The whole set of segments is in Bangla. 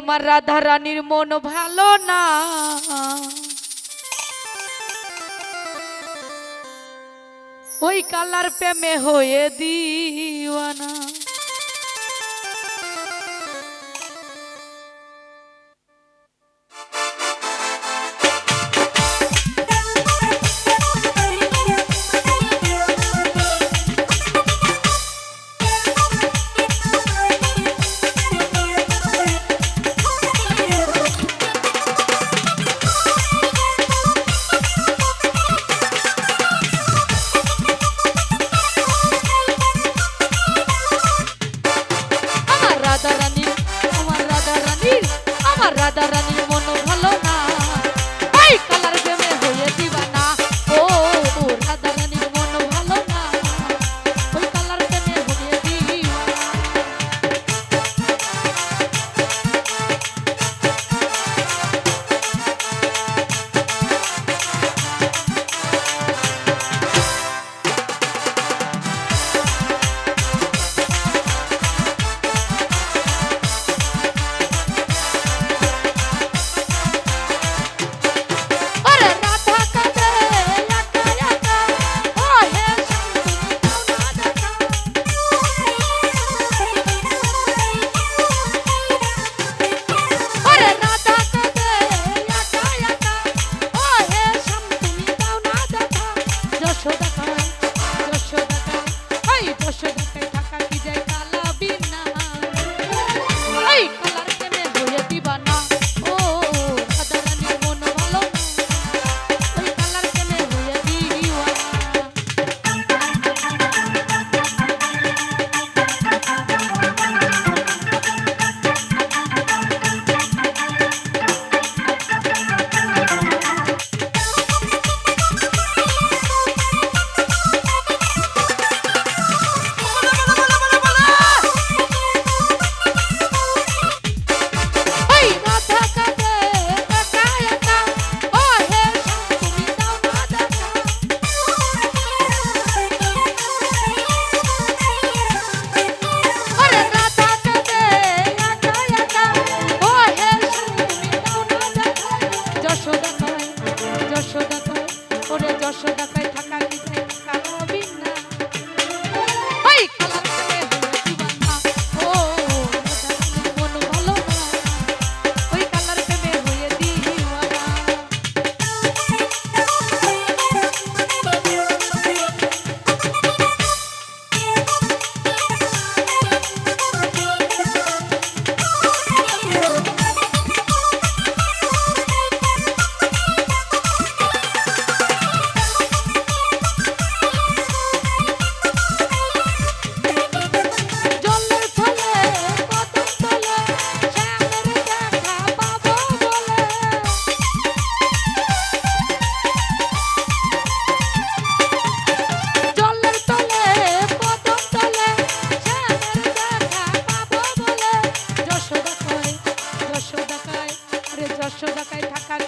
আমার রাধা রানীর মন ভালো না। ওই কালার প্রেমে হয়ে দিওয়ানা।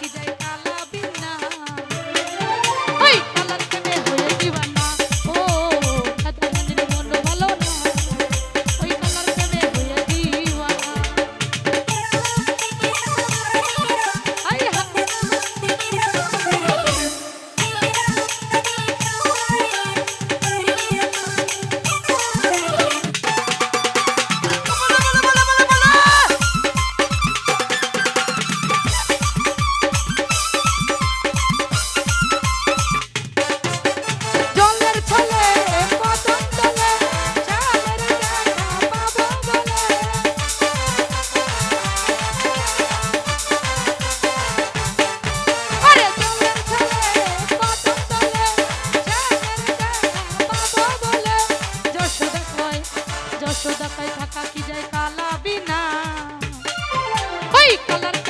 কি যায় take a lot of